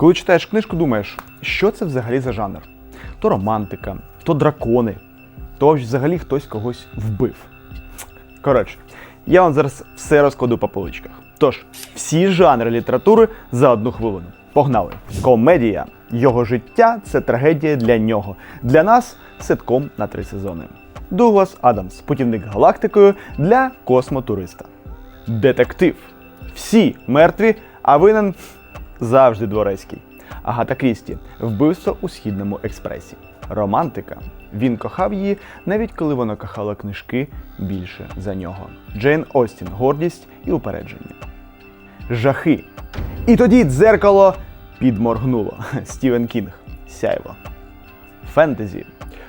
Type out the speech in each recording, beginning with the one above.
Коли читаєш книжку, думаєш, що це взагалі за жанр? То романтика, то дракони, то взагалі хтось когось вбив. Коротше, я вам зараз все розкладу по поличках. Тож, всі жанри літератури за одну хвилину. Погнали! Комедія. Його життя це трагедія для нього. Для нас ситком на три сезони. Дуглас Адамс, путівник галактикою для космотуриста. Детектив. Всі мертві, а винен завжди дворецький. Агата Крісті. Вбивство у східному експресі. Романтика. Він кохав її, навіть коли вона кохала книжки більше за нього. Джейн Остін. Гордість і упередження. Жахи. І тоді дзеркало підморгнуло. Стівен Кінг. Сяйво. Фентезі.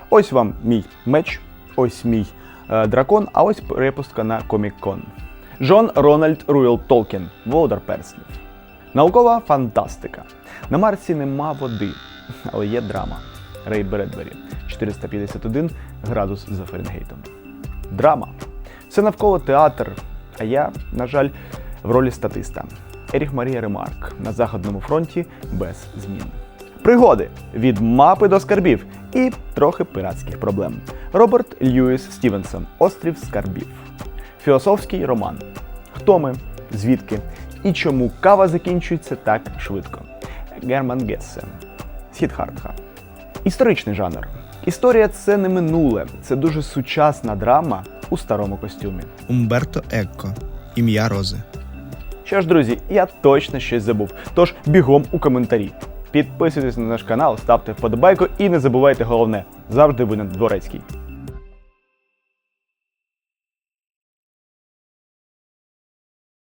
Ось вам мій меч, ось мій е, дракон, а ось перепустка на Комік-Кон. Джон Рональд Руел Толкін, Володар Перснів. Наукова фантастика. На Марсі нема води, але є драма. Рей Бредбері 451 градус за Фаренгейтом. Драма. Це навколо театр, а я, на жаль, в ролі статиста. Еріх Марія Ремарк на Західному фронті без змін. Пригоди від мапи до скарбів і трохи пиратських проблем. Роберт Льюіс Стівенсон Острів скарбів. Філософський роман. Хто ми? Звідки? І чому кава закінчується так швидко? Герман Гессе. Сідхартха. Історичний жанр. Історія це не минуле, це дуже сучасна драма у старому костюмі. Умберто Екко. Ім'я Рози. Що ж, друзі, я точно щось забув. Тож бігом у коментарі. Підписуйтесь на наш канал, ставте вподобайку і не забувайте головне завжди винен дворецький.